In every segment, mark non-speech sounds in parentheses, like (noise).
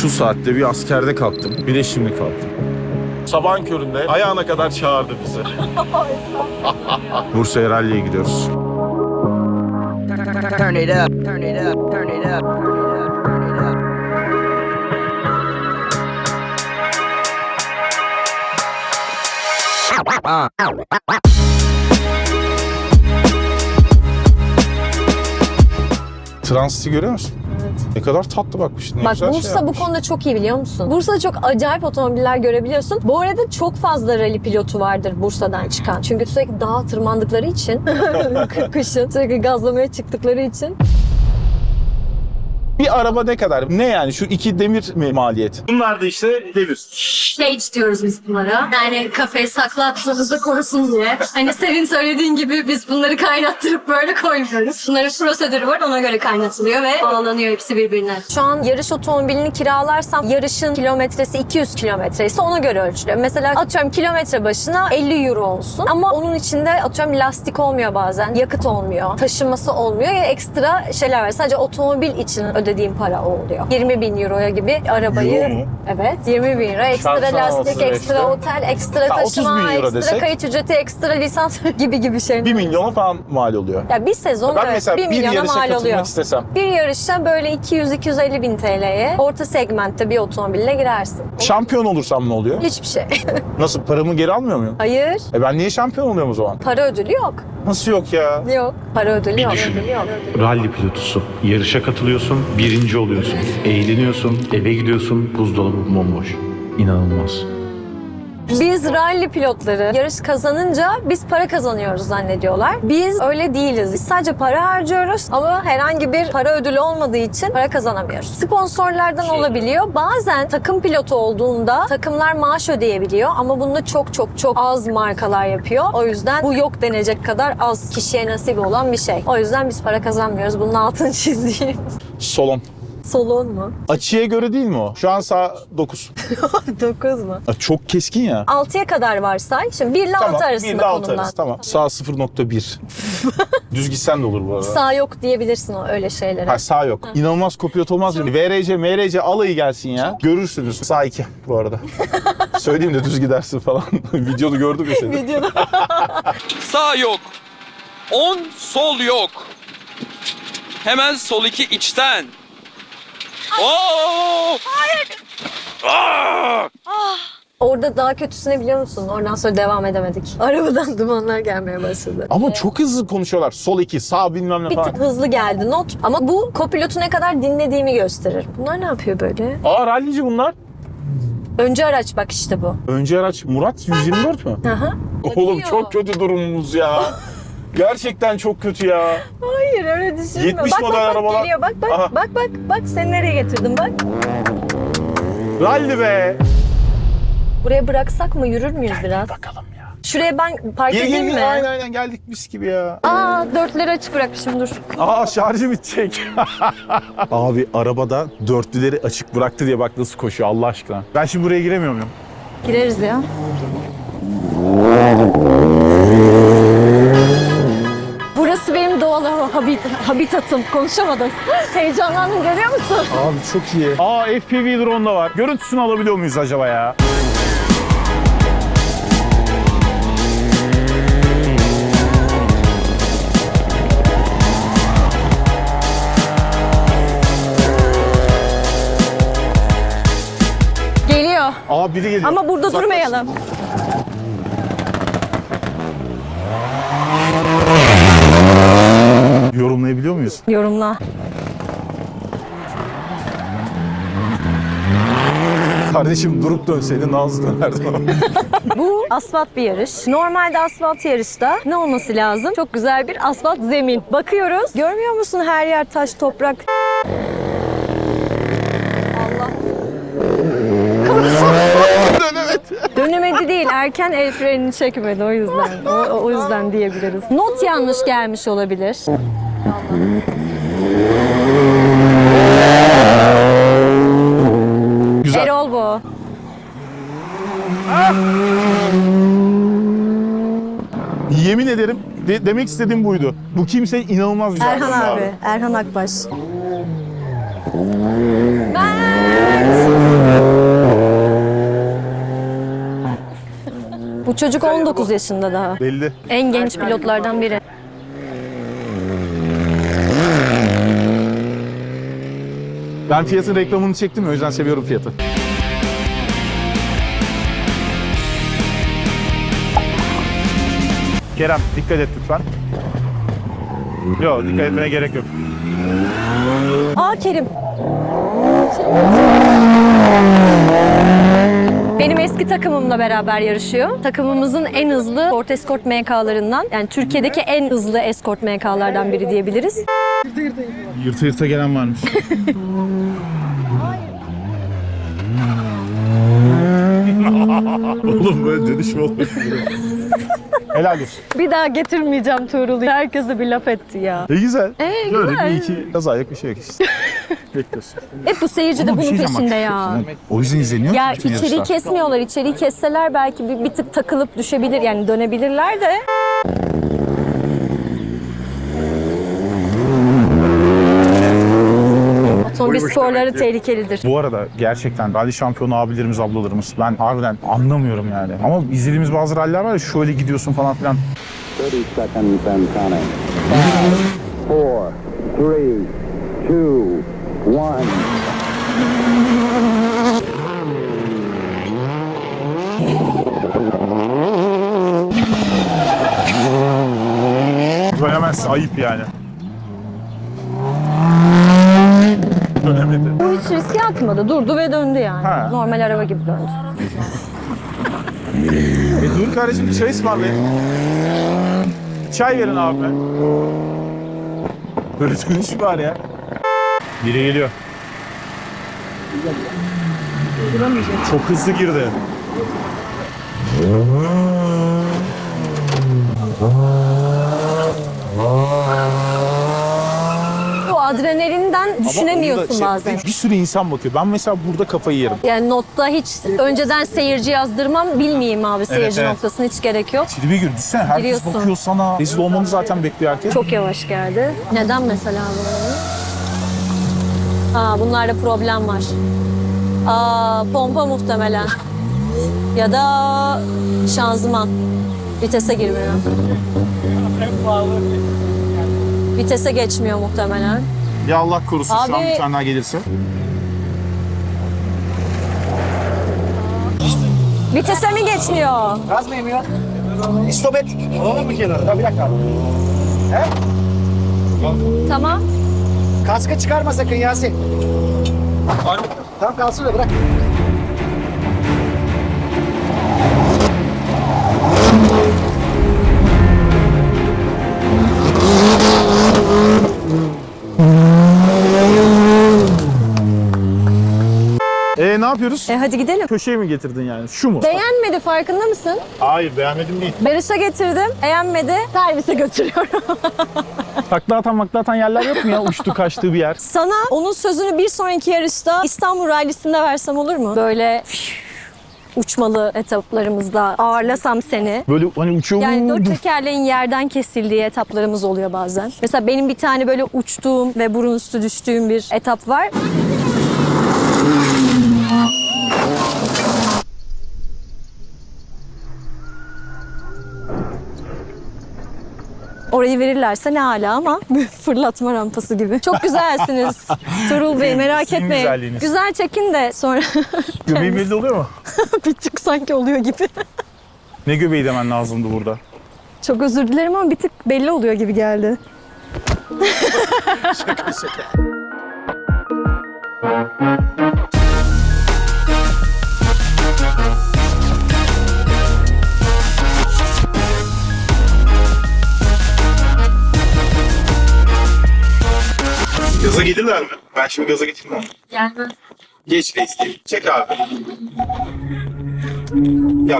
Şu saatte bir askerde kalktım. Bir de şimdi kalktım. Sabahın köründe ayağına kadar çağırdı bizi. (laughs) Bursa'ya ralliye gidiyoruz. Turn it up, turn it up, turn it up, turn it up, turn it up. Transiti görüyor musun? Ne kadar tatlı bakmış. Ne Bak güzel şey Bursa bu yapmış. konuda çok iyi biliyor musun? Bursa'da çok acayip otomobiller görebiliyorsun. Bu arada çok fazla rally pilotu vardır Bursa'dan çıkan. Çünkü sürekli dağa tırmandıkları için, (laughs) kışın sürekli gazlamaya çıktıkları için. Bir araba ne kadar? Ne yani şu iki demir mi maliyet? Bunlar da işte demir. Cage diyoruz biz bunlara. Yani kafayı saklattığımızda korusun diye. Hani senin söylediğin gibi biz bunları kaynattırıp böyle koymuyoruz. Bunların prosedürü var ona göre kaynatılıyor ve bağlanıyor hepsi birbirine. Şu an yarış otomobilini kiralarsam yarışın kilometresi 200 kilometre ise ona göre ölçülüyor. Mesela atıyorum kilometre başına 50 euro olsun ama onun içinde atıyorum lastik olmuyor bazen, yakıt olmuyor, taşınması olmuyor ya ekstra şeyler var. Sadece otomobil için ödediğim para o oluyor. 20 bin euroya gibi arabayı... Euro mu? Evet 20 bin euro. Ekstra Çarpsana lastik, 35'te. ekstra otel, ekstra Ha, 30 bin taşıma, euro ekstra desek? kayıt ücreti, ekstra lisans (laughs) gibi gibi şeyler. 1 milyona falan mal oluyor. Ya bir sezon Ben evet, mesela 1 bir milyona yarışa mal katılmak oluyor. istesem. Bir yarışa böyle 200-250 bin TL'ye orta segmentte bir otomobille girersin. Şampiyon olursam ne oluyor? Hiçbir şey. (laughs) Nasıl paramı geri almıyor muyum? Hayır. E ben niye şampiyon oluyorum o zaman? Para ödülü yok. Nasıl yok ya? Yok. Para ödülü yok. düşün. Ödülü yok. Ralli pilotusun. Yarışa katılıyorsun, birinci oluyorsun. Eğleniyorsun, eve gidiyorsun, buzdolabı bomboş. İnanılmaz. Biz rally pilotları yarış kazanınca biz para kazanıyoruz zannediyorlar. Biz öyle değiliz. Biz sadece para harcıyoruz ama herhangi bir para ödülü olmadığı için para kazanamıyoruz. Sponsorlardan olabiliyor. Bazen takım pilotu olduğunda takımlar maaş ödeyebiliyor ama bunu çok çok çok az markalar yapıyor. O yüzden bu yok denecek kadar az kişiye nasip olan bir şey. O yüzden biz para kazanmıyoruz. Bunun altını (laughs) çizeyim. Solon. Solon mu? Açıya göre değil mi o? Şu an sağ 9. 9 (laughs) mu? Çok keskin ya. 6'ya kadar varsay. Şimdi 1 ile 6 Tamam. arasında 1 ile 6 konumdan. arası. Tamam. Sağ 0.1. (laughs) Düz gitsen de olur bu arada. Sağ yok diyebilirsin o öyle şeylere. Ha sağ yok. İnanılmaz kopilot olmaz mı? VRC, MRC alayı gelsin ya. Görürsünüz. Sağ 2 bu arada. (laughs) Söyleyeyim de düz gidersin falan. Videonu gördüm ya seni. Sağ yok. 10 sol yok. Hemen sol iki içten. Oo! Aa! Orada daha kötüsünü biliyor musun? Oradan sonra devam edemedik. (laughs) Arabadan dumanlar gelmeye başladı. Ama çok hızlı konuşuyorlar. Sol 2, sağ bilmem ne Bir falan. tık hızlı geldi not. Ama bu kopilotu ne kadar dinlediğimi gösterir. Bunlar ne yapıyor böyle? Aa rallici bunlar. Önce araç bak işte bu. Önce araç Murat 124 mü? Aha. Oğlum Bakıyor. çok kötü durumumuz ya. (laughs) Gerçekten çok kötü ya. Hayır öyle düşünme. 70 bak, model bak, bak, arabalar. Geliyor bak bak Aha. bak bak bak seni nereye getirdim bak. Ralli be. Buraya bıraksak mı yürür müyüz biraz? Bakalım ya. Şuraya ben park Gel edeyim gel mi? gel. Aynen aynen geldik mis gibi ya. Aa dörtleri açık bırakmışım dur. Aa şarjı bitecek. (laughs) Abi arabada dörtlüleri açık bıraktı diye bak nasıl koşuyor Allah aşkına. Ben şimdi buraya giremiyor muyum? Gireriz ya. Habit, habitatım. Konuşamadım. Heyecanlandım görüyor musun? Abi çok iyi. Aa FPV drone da var. Görüntüsünü alabiliyor muyuz acaba ya? Geliyor. Aa biri geliyor. Ama burada Uzaklaş. durmayalım. Yorumlayabiliyor muyuz? Yorumla. Kardeşim durup dönseydi Nazlı dönerdi. (laughs) Bu asfalt bir yarış. Normalde asfalt yarışta ne olması lazım? Çok güzel bir asfalt zemin. Bakıyoruz. Görmüyor musun her yer taş, toprak? Allah. Dönemedi değil. Erken el frenini çekmedi o yüzden. O, o yüzden diyebiliriz. Not yanlış gelmiş olabilir. Güzel. Erol bu. Yemin ederim de- demek istediğim buydu. Bu kimse inanılmaz güzel. Erhan abi. Erhan Akbaş. Çocuk 19 yaşında daha. Belli. En genç pilotlardan biri. Ben fiyatın reklamını çektim o yüzden seviyorum fiyatı. Kerem dikkat et lütfen. Yok dikkat etmene gerek yok. Aa Kerim. Benim eski takımımla beraber yarışıyor. Takımımızın en hızlı Ford Escort MK'larından. Yani Türkiye'deki en hızlı Escort MK'lardan biri diyebiliriz. Yırta yırta gelen varmış. (laughs) Oğlum böyle dönüş mü olur? Helal olsun. Bir daha getirmeyeceğim Tuğrul'u. Herkese bir laf etti ya. E güzel. Ee, Böyle güzel. bir iki ayak bir şey yok işte. Bekliyorsun. Hep bu seyirci de Ama bir bunun şey diyeceğim bak, peşinde ya. O yüzden izleniyor. Ya bütün içeriği yarışlar. kesmiyorlar. İçeriği kesseler belki bir, bir tık takılıp düşebilir. Yani dönebilirler de. Otomobil sporları tehlikelidir. Bu arada gerçekten rally şampiyonu abilerimiz, ablalarımız ben harbiden anlamıyorum yani. Ama izlediğimiz bazı ralliler var ya şöyle gidiyorsun falan filan. 30 seconds and counting. Five, four, three, two, one. Dönemez ayıp yani. Dönemedi. Bu hiç riske atmadı. Durdu ve döndü yani. Ha. Normal araba gibi döndü. E dur kardeşim bir çay ısmarlayın. Çay verin abi. Böyle dönüş var ya. Biri geliyor. Çok hızlı girdi. Bu adrenalinden düşünemiyorsun Ama onu da şey- bazen. Bir sürü insan bakıyor. Ben mesela burada kafayı yerim. Yani notta hiç önceden seyirci yazdırmam. Bilmeyeyim abi seyirci evet. noktasını hiç gerek yok. Tribe gir. Düşsene herkes Giriyorsun. bakıyor sana. Rezil olmanı zaten bekliyor herkes. Çok yavaş geldi. Neden mesela bunları? Aa bunlarda problem var. Aa pompa muhtemelen. Ya da şanzıman. Vitese girmiyor. Vitese geçmiyor muhtemelen. Ya Allah korusun şu an Abi- bir tane daha gelirse. Vitese mi geçmiyor? Gaz mı yemiyor? Stop et. Alalım mı kenara? Bir dakika. Tamam. Kaskı çıkarma sakın Yasin. Tamam kalsın öyle bırak. E ne yapıyoruz? E hadi gidelim. Köşeye mi getirdin yani? Şu mu? Beğenmedi farkında mısın? Hayır beğenmedim değil. Barış'a getirdim. Beğenmedi. Servise götürüyorum. (laughs) Takla atan makla atan yerler yok mu ya? Uçtu kaçtığı bir yer. Sana onun sözünü bir sonraki yarışta İstanbul Rally'sinde versem olur mu? Böyle uçmalı etaplarımızda ağırlasam seni. Böyle hani uçuyor. Yani dört tekerleğin yerden kesildiği etaplarımız oluyor bazen. Mesela benim bir tane böyle uçtuğum ve burun üstü düştüğüm bir etap var. Orayı verirlerse ne hala ama (laughs) fırlatma rampası gibi. Çok güzelsiniz (laughs) Turul Bey merak Sizin etmeyin. güzelliğiniz. Güzel çekin de sonra (laughs) Göbeğim belli oluyor mu? bir tık sanki oluyor gibi. Ne göbeği demen lazımdı burada? Çok özür dilerim ama bir tık belli oluyor gibi geldi. Gaza gelirler mi? Ben şimdi gaza getirmem. Gelmez. Geç reis değil. Çek abi. Ya.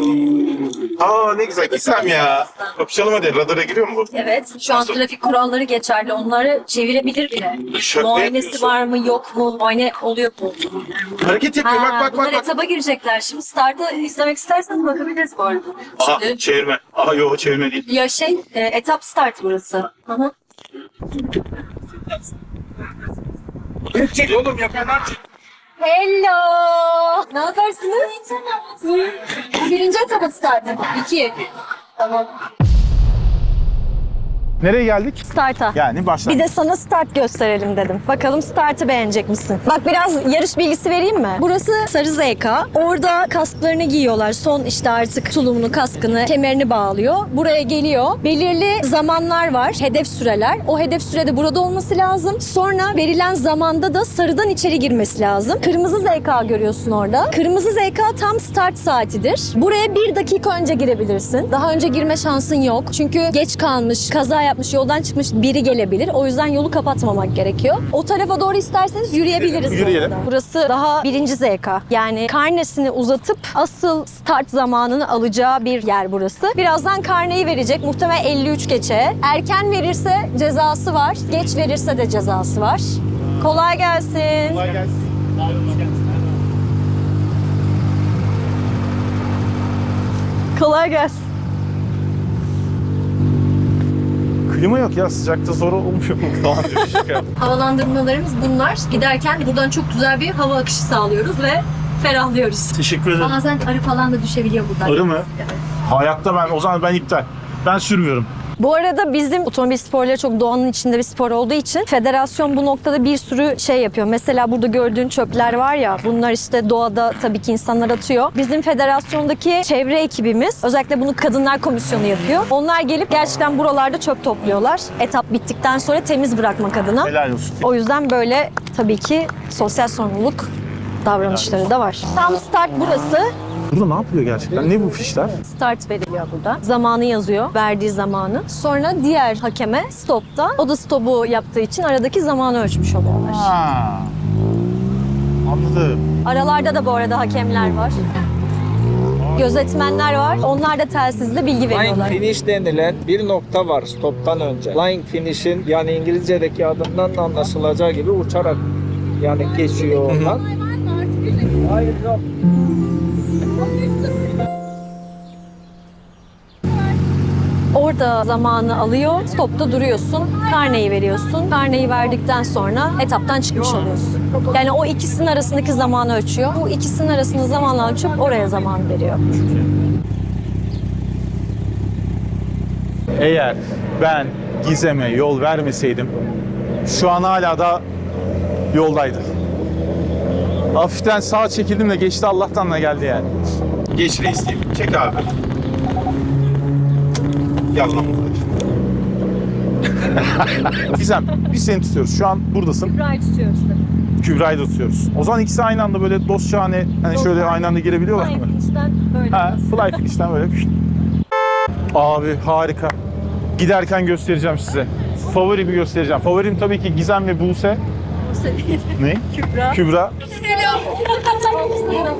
Aa ne güzel Gizem ya. Öpüşelim hadi. Radara giriyor mu bu? Evet. Şu an trafik kuralları geçerli. Onları çevirebilir bile. Şaka Muayenesi yapıyorsun. var mı yok mu? Muayene oluyor mu? Hareket yapıyor. Ha, bak bak bunlar bak. bak. etaba girecekler. Şimdi startı izlemek isterseniz bakabiliriz bu arada. Aha Şimdi çevirme. Aha yok çevirme değil. ya şey e, etap start burası. Hı hı. Çek oğlum çek. Hello. Ne yaparsınız? Birinci etapı startı. İki. Tamam. Nereye geldik? Start'a. Yani başla. Bir de sana start gösterelim dedim. Bakalım startı beğenecek misin? Bak biraz yarış bilgisi vereyim mi? Burası Sarı ZK. Orada kasklarını giyiyorlar. Son işte artık tulumunu, kaskını, kemerini bağlıyor. Buraya geliyor. Belirli zamanlar var. Hedef süreler. O hedef sürede burada olması lazım. Sonra verilen zamanda da sarıdan içeri girmesi lazım. Kırmızı ZK görüyorsun orada. Kırmızı ZK tam start saatidir. Buraya bir dakika önce girebilirsin. Daha önce girme şansın yok. Çünkü geç kalmış, kaza yapmış, yoldan çıkmış biri gelebilir. O yüzden yolu kapatmamak gerekiyor. O tarafa doğru isterseniz yürüyebiliriz. Yürüyelim. Burası daha birinci ZK. Yani karnesini uzatıp asıl start zamanını alacağı bir yer burası. Birazdan karneyi verecek. Muhtemelen 53 geçe. Erken verirse cezası var. Geç verirse de cezası var. Kolay gelsin. Kolay gelsin. Kolay gelsin. Klima yok ya sıcakta zor olmuyor mu falan. Şaka yaptım. Havalandırmalarımız bunlar. Giderken buradan çok güzel bir hava akışı sağlıyoruz ve ferahlıyoruz. Teşekkür ederim. Bazen arı falan da düşebiliyor buradan. Arı mı? Evet. Hayatta ben o zaman ben iptal. Ben sürmüyorum. Bu arada bizim otomobil sporları çok doğanın içinde bir spor olduğu için federasyon bu noktada bir sürü şey yapıyor. Mesela burada gördüğün çöpler var ya bunlar işte doğada tabii ki insanlar atıyor. Bizim federasyondaki çevre ekibimiz özellikle bunu kadınlar komisyonu yapıyor. Onlar gelip gerçekten buralarda çöp topluyorlar. Etap bittikten sonra temiz bırakmak adına. Helal olsun. O yüzden böyle tabii ki sosyal sorumluluk davranışları da var. Tam start burası. Burada ne yapıyor gerçekten? Ne bu fişler? Start veriliyor burada. Zamanı yazıyor, verdiği zamanı. Sonra diğer hakeme stopta, o da stopu yaptığı için aradaki zamanı ölçmüş oluyorlar. Ha. Anladım. Aralarda da bu arada hakemler var. Gözetmenler var. Onlar da telsizle bilgi Line veriyorlar. finish denilen bir nokta var stoptan önce. Line finish'in yani İngilizce'deki adından da anlaşılacağı gibi uçarak yani geçiyor oradan. Hayır yok. Orada zamanı alıyor, stopta duruyorsun, karneyi veriyorsun. Karneyi verdikten sonra etaptan çıkmış oluyorsun. Yani o ikisinin arasındaki zamanı ölçüyor. Bu ikisinin arasında zamanı ölçüp oraya zaman veriyor. Eğer ben Gizem'e yol vermeseydim şu an hala da yoldaydı. Hafiften sağa çekildim de geçti Allah'tan da geldi yani. Geç reis diyeyim. Çek abi. Lan (laughs) Gizem biz seni tutuyoruz. Şu an buradasın. Right tutuyoruz. Kübra'yı da tutuyoruz. O zaman ikisi aynı anda böyle dostçane hani şöyle aynı anda girebiliyorlar mı? böyle. Ha, fly finish'ten böyle. Abi harika. Giderken göstereceğim size. Favorimi göstereceğim. Favorim tabii ki Gizem ve Buse. Ne? Kübra. Kübra.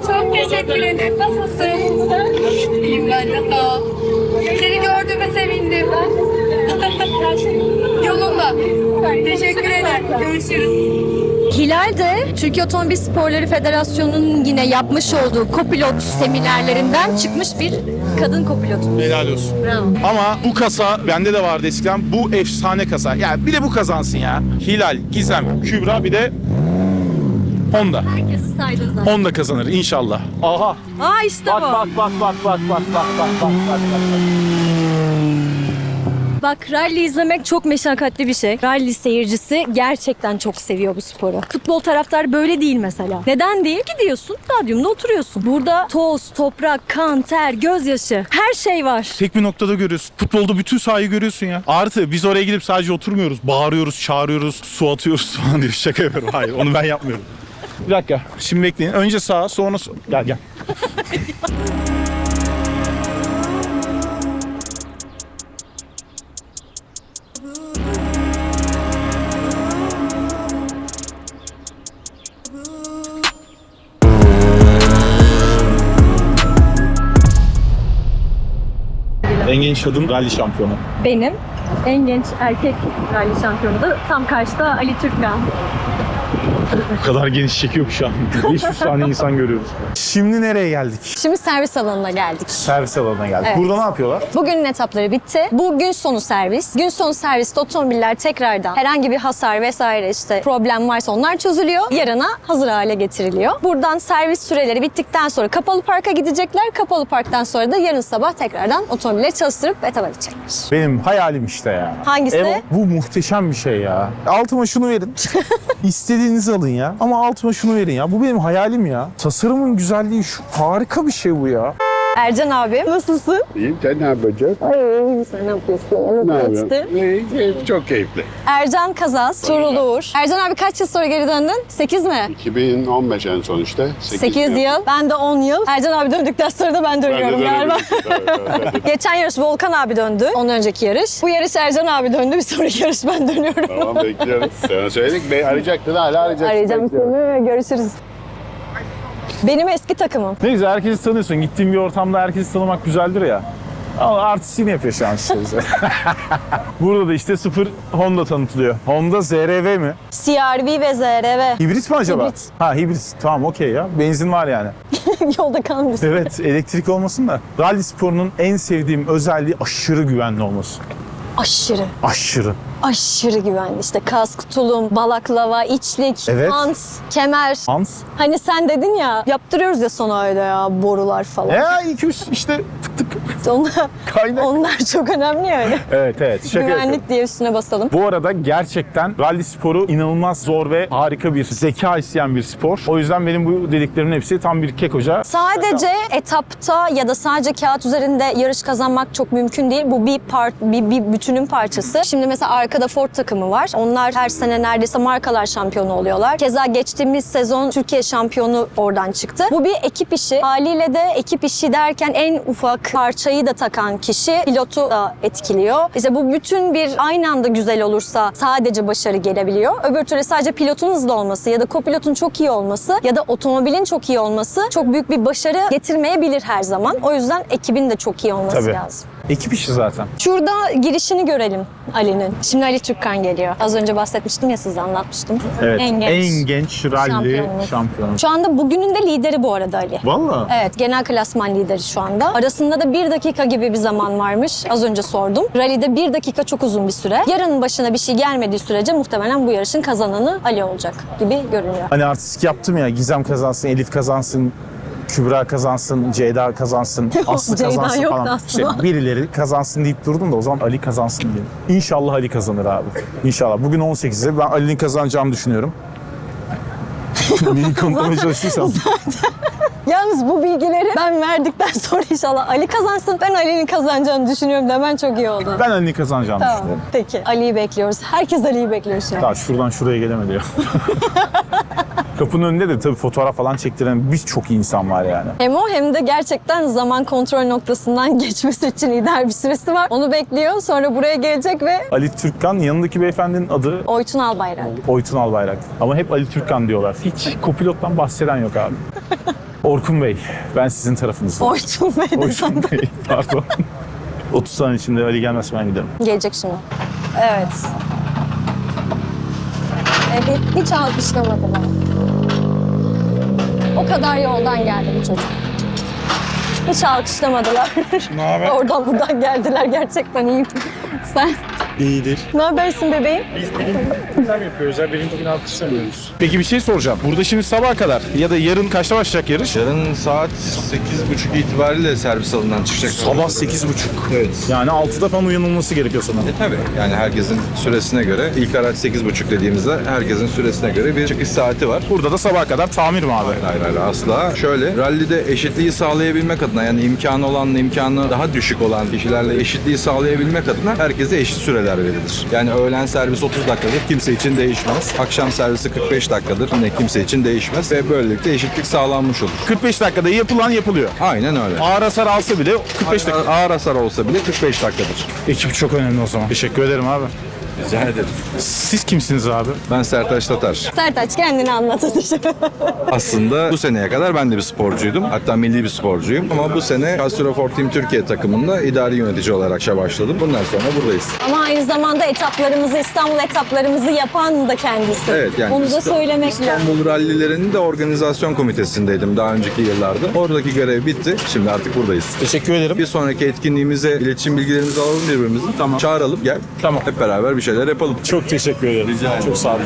Çok teşekkür ederim. Nasılsın? İyiyim ben de sağ ol. Seni gördüğüme sevindim. (laughs) Yolunda. Teşekkür ederim. Görüşürüz. Hilal de Türkiye Otomobil Sporları Federasyonu'nun yine yapmış olduğu kopilot seminerlerinden çıkmış bir kadın kopilot. Helal olsun. Bravo. Ama bu kasa bende de vardı eskiden. Bu efsane kasa. Yani bir de bu kazansın ya. Hilal, Gizem, Kübra bir de Honda. Herkesi saydı zaten. Honda kazanır inşallah. Aha. Aa işte Bak bu. bak bak bak bak bak bak bak bak bak bak. Bak rally izlemek çok meşakkatli bir şey. Rally seyircisi gerçekten çok seviyor bu sporu. Futbol taraftar böyle değil mesela. Neden değil? Gidiyorsun, stadyumda oturuyorsun. Burada toz, toprak, kan, ter, gözyaşı her şey var. Tek bir noktada görüyorsun. Futbolda bütün sahayı görüyorsun ya. Artı biz oraya gidip sadece oturmuyoruz. Bağırıyoruz, çağırıyoruz, su atıyoruz (laughs) falan diyor. Şaka yapıyorum. Hayır onu ben yapmıyorum. Bir dakika. Şimdi bekleyin. Önce sağa sonra so- Gel gel. Genç kadın rally şampiyonu. Benim en genç erkek rally şampiyonu da tam karşıda Ali Türkmen. Bu kadar geniş çekiyor ki şu an. (laughs) 500 tane insan görüyoruz. Şimdi nereye geldik? Şimdi servis alanına geldik. Servis alanına geldik. Evet. Burada ne yapıyorlar? Bugünün etapları bitti. Bu gün sonu servis. Gün sonu serviste otomobiller tekrardan herhangi bir hasar vesaire işte problem varsa onlar çözülüyor. Yarına hazır hale getiriliyor. Buradan servis süreleri bittikten sonra kapalı parka gidecekler. Kapalı parktan sonra da yarın sabah tekrardan otomobilleri çalıştırıp etaba gidecekler. Benim hayalim işte ya. Hangisi? Evo, bu muhteşem bir şey ya. Altıma şunu verin. (laughs) İstediğinizi alın ya. Ama altıma şunu verin ya. Bu benim hayalim ya. Tasarımın güzelliği şu. Harika bir şey bu ya. Ercan abi nasılsın? İyiyim sen ne yapacaksın? Ay sen ne yapıyorsun? Ne yapıyorsun? İyi, keyif- çok keyifli. Ercan Kazaz, Tuğrul Uğur. Ercan abi kaç yıl sonra geri döndün? 8 mi? 2015 en son işte. 8 yıl. Ben de 10 yıl. Ercan abi döndükten sonra da ben dönüyorum galiba. (laughs) Geçen yarış Volkan abi döndü. Ondan önceki yarış. Bu yarış Ercan abi döndü. Bir sonraki yarış ben dönüyorum. tamam bekliyoruz. Sana söyledik. Be arayacaktın hala arayacaksın. Arayacağım Bekliyorum. seni. Görüşürüz. Benim eski takımım. Ne güzel herkesi tanıyorsun. Gittiğin bir ortamda herkesi tanımak güzeldir ya. Ama artistliğini yapıyor şu an işte bize. (laughs) Burada da işte sıfır Honda tanıtılıyor. Honda ZRV mi? CRV ve ZRV. Hibrit mi acaba? Hibrit. Ha hibrit. Tamam okey ya. Benzin var yani. (laughs) Yolda kalmış. Evet elektrik olmasın da. Rally sporunun en sevdiğim özelliği aşırı güvenli olması. Aşırı. Aşırı. Aşırı güvenli. İşte kask, tulum, balaklava, içlik, Evet. pants, kemer. Hans. Hani sen dedin ya yaptırıyoruz ya son ayda ya borular falan. Ya iki üç işte tık tık Onlar, kaynak. onlar çok önemli yani. (laughs) Evet evet şaka yapıyorum. Güvenlik diye üstüne basalım. Bu arada gerçekten rally sporu inanılmaz zor ve harika bir zeka isteyen bir spor. O yüzden benim bu dediklerimin hepsi tam bir kek hoca. Sadece etapta ya da sadece kağıt üzerinde yarış kazanmak çok mümkün değil. Bu bir part, bir, bir bütünün parçası. Şimdi mesela arkada Ford takımı var. Onlar her sene neredeyse markalar şampiyonu oluyorlar. Keza geçtiğimiz sezon Türkiye şampiyonu oradan çıktı. Bu bir ekip işi. Haliyle de ekip işi derken en ufak parçayı da takan kişi pilotu da etkiliyor. İşte bu bütün bir aynı anda güzel olursa sadece başarı gelebiliyor. Öbür türlü sadece pilotun hızlı olması ya da kopilotun çok iyi olması ya da otomobilin çok iyi olması çok büyük bir başarı getirmeyebilir her zaman. O yüzden ekibin de çok iyi olması Tabii. lazım. Ekip işi zaten. Şurada girişini görelim Ali'nin. Şimdi Ali Türkkan geliyor. Az önce bahsetmiştim ya size anlatmıştım. Evet. En genç. genç rally şampiyonu. Şu anda bugünün de lideri bu arada Ali. Valla. Evet genel klasman lideri şu anda. Arasında da bir dakika gibi bir zaman varmış. Az önce sordum. Rally'de bir dakika çok uzun bir süre. Yarın başına bir şey gelmediği sürece muhtemelen bu yarışın kazananı Ali olacak gibi görünüyor. Hani artistik yaptım ya Gizem kazansın, Elif kazansın, Kübra kazansın, Ceyda kazansın, (laughs) Aslı Ceyda kazansın yoktu falan. aslında. İşte (laughs) birileri kazansın deyip durdum da o zaman Ali kazansın diye. İnşallah Ali kazanır abi. İnşallah. Bugün 18'i ben Ali'nin kazanacağını düşünüyorum. (laughs) Neyi kanıtlamaya çalıştıysam. Yalnız bu bilgileri ben verdikten sonra inşallah Ali kazansın. Ben Ali'nin kazanacağını düşünüyorum demen çok iyi oldu. Ben Ali'nin kazanacağını Tamam düşünüyorum. peki. Ali'yi bekliyoruz. Herkes Ali'yi bekliyor şu an. Daha şuradan şuraya gelemedi ya. Kapının önünde de tabii fotoğraf falan çektiren birçok insan var yani. Hem o hem de gerçekten zaman kontrol noktasından (laughs) geçmesi için ideal bir süresi var. Onu bekliyor. Sonra buraya gelecek ve Ali Türkkan yanındaki beyefendinin adı Oytun Albayrak. Oytun Albayrak. Ama hep Ali Türkkan diyorlar. Hiç kopilottan bahseden yok abi. (laughs) Orkun Bey, ben sizin tarafınızdayım. Oytun Bey de Oytun zaten. Bey, pardon. (laughs) 30 saniye içinde Ali gelmezse ben giderim. Gelecek şimdi. Evet. Evet, hiç alkışlamadılar. O kadar yoldan geldi bu çocuk. Hiç alkışlamadılar. Ne haber? (laughs) Oradan buradan geldiler gerçekten iyiyim. Sen İyidir. ne habersin bebeğim? Güzel yapıyoruz ya. Benimkini alkışlamıyoruz. Peki bir şey soracağım. Burada şimdi sabaha kadar ya da yarın kaçta başlayacak yarış? Yarın saat 8.30 itibariyle servis alanından çıkacak. Sabah 8.30. Evet. Yani 6'da falan uyanılması gerekiyor sana. E tabii yani herkesin süresine göre ilk araç 8.30 dediğimizde herkesin süresine göre bir çıkış saati var. Burada da sabaha kadar tamir mi abi? Hayır hayır asla. Şöyle rallide eşitliği sağlayabilmek adına yani imkanı olanla imkanı daha düşük olan kişilerle eşitliği sağlayabilmek adına herkese eşit süreler verilir. Yani öğlen servis 30 dakikadır kimse için değişmez. Akşam servisi 45 dakikadır yine kimse için değişmez ve böylelikle eşitlik sağlanmış olur. 45 dakikada yapılan yapılıyor. Aynen öyle. Ağır hasar alsa bile 45 dakika. Ağır hasar olsa bile 45 dakikadır. Ekip çok önemli o zaman. Teşekkür ederim abi. Rica ederim. Siz kimsiniz abi? Ben Sertaç Tatar. Sertaç kendini anlat. (laughs) Aslında bu seneye kadar ben de bir sporcuydum. Hatta milli bir sporcuyum. Ama bu sene Castro for Team Türkiye takımında idari yönetici olarak başladım. Bundan sonra buradayız. Ama aynı zamanda etaplarımızı, İstanbul etaplarımızı yapan da kendisi. Evet yani Onu da İsta- söylemek lazım. İstanbul Rallilerinin de organizasyon komitesindeydim daha önceki yıllarda. Oradaki görev bitti. Şimdi artık buradayız. Teşekkür ederim. Bir sonraki etkinliğimize iletişim bilgilerimizi alalım birbirimizin. Tamam. Çağıralım gel. Tamam. Hep beraber bir şeyler yapalım. Çok teşekkür ederim. Rica ederim. Çok sağ olun.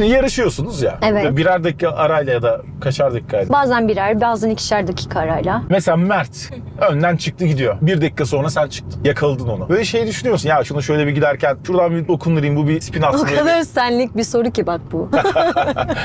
Şimdi yarışıyorsunuz ya. Evet. Birer dakika arayla ya da kaçar dakikayla. Bazen birer, bazen ikişer dakika arayla. Mesela Mert önden çıktı gidiyor. Bir dakika sonra sen çıktın. Yakaladın onu. Böyle şey düşünüyorsun ya şunu şöyle bir giderken şuradan bir dokundurayım bu bir spin O atsın. böyle. kadar senlik bir soru ki bak bu. (laughs)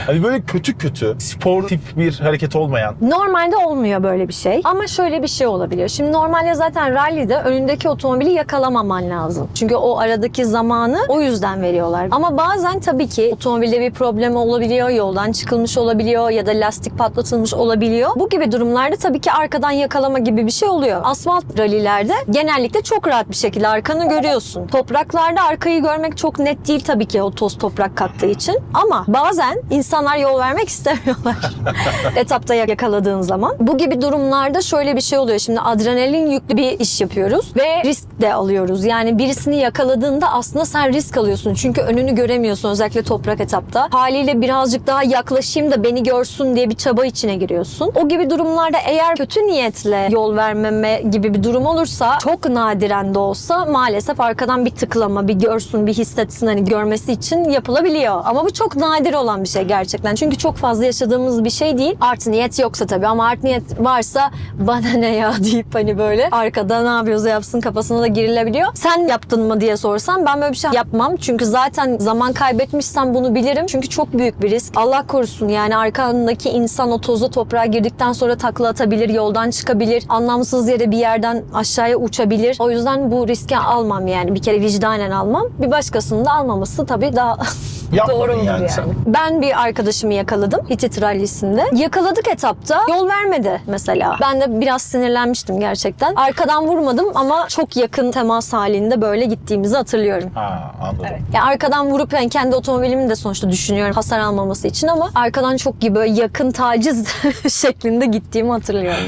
Hani böyle kötü kötü spor tip bir hareket olmayan. Normalde olmuyor böyle bir şey. Ama şöyle bir şey olabiliyor. Şimdi normalde zaten rallide önündeki otomobili yakalamaman lazım. Çünkü o aradaki zamanı o yüzden veriyorlar. Ama bazen tabii ki otomobilde bir problem olabiliyor, yoldan çıkılmış olabiliyor ya da lastik patlatılmış olabiliyor. Bu gibi durumlarda tabii ki arkadan yakalama gibi bir şey oluyor. Asfalt rallilerde genellikle çok rahat bir şekilde arkanı görüyorsun. Topraklarda arkayı görmek çok net değil tabii ki o toz toprak kattığı için. Ama bazen insanlar yol vermek (laughs) istemiyorlar. (laughs) Etapta yakaladığın zaman. Bu gibi durumlarda şöyle bir şey oluyor. Şimdi adrenalin yüklü bir iş yapıyoruz ve risk de alıyoruz. Yani birisini yakaladığında aslında sen risk alıyorsun. Çünkü önünü göremiyorsun özellikle toprak etapta. Haliyle birazcık daha yaklaşayım da beni görsün diye bir çaba içine giriyorsun. O gibi durumlarda eğer kötü niyetle yol vermeme gibi bir durum olursa çok nadiren de olsa maalesef arkadan bir tıklama, bir görsün, bir hissetsin hani görmesi için yapılabiliyor. Ama bu çok nadir olan bir şey gerçekten. Çünkü çok fazla yaşadığımız bir şey değil. Art niyet yoksa tabii ama art niyet varsa bana ne ya (laughs) deyip hani böyle arkada ne yapıyorsa yapsın kafasına da girilebiliyor. Sen yaptın mı diye sorsam ben böyle bir şey yapmam. Çünkü zaten zaman kaybetmişsem bunu bilirim. Çünkü çok büyük bir risk. Allah korusun yani arkandaki insan o tozla toprağa girdikten sonra takla atabilir, yoldan çıkabilir. Anlamsız yere bir yerden aşağıya uçabilir. O yüzden bu riski almam yani. Bir kere vicdanen almam. Bir başkasının da almaması tabii daha (laughs) Yapmadın Doğru yani yani? sen. Ben bir arkadaşımı yakaladım Hitit rallisinde. Yakaladık etapta. Yol vermedi mesela. Ben de biraz sinirlenmiştim gerçekten. Arkadan vurmadım ama çok yakın temas halinde böyle gittiğimizi hatırlıyorum. Ha anladım. Ya arkadan vurup yani kendi otomobilimi de sonuçta düşünüyorum hasar almaması için ama arkadan çok gibi böyle yakın taciz (laughs) şeklinde gittiğimi hatırlıyorum.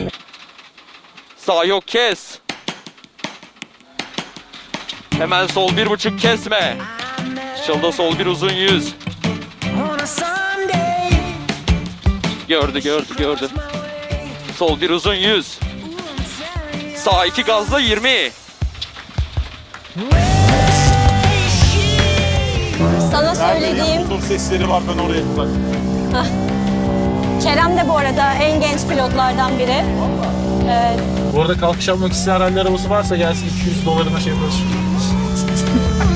Sağ yok kes. Hemen sol bir buçuk kesme. Şılda sol bir uzun yüz. Gördü gördü gördü. Sol bir uzun yüz. Sağ iki gazla 20. Sana söylediğim Motor sesleri var ben oraya bak. Kerem de bu arada en genç pilotlardan biri. Evet. Bu arada kalkış yapmak isteyen ralli arabası varsa gelsin 200 dolarına şey yaparız. (laughs)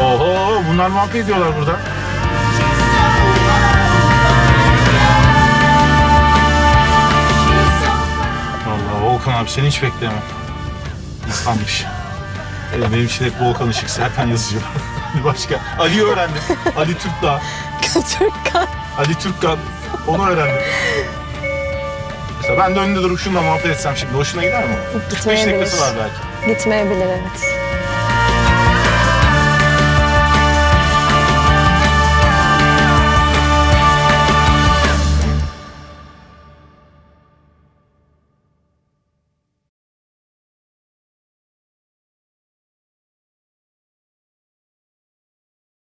Oho bunlar muhabbet ediyorlar burada. Vallahi Volkan abi seni hiç beklemem. İnsanmış. Benim, benim için hep Volkan Işık Serkan yazıyor. (laughs) Bir başka. Ali öğrendim. Ali Türkdağ. Türkan. Ali Türkkan. Onu öğrendim. Mesela ben de önünde durup şununla muhabbet etsem şimdi hoşuna gider mi? 45 Gitmeyebilir. dakikası var belki. Gitmeyebilir evet.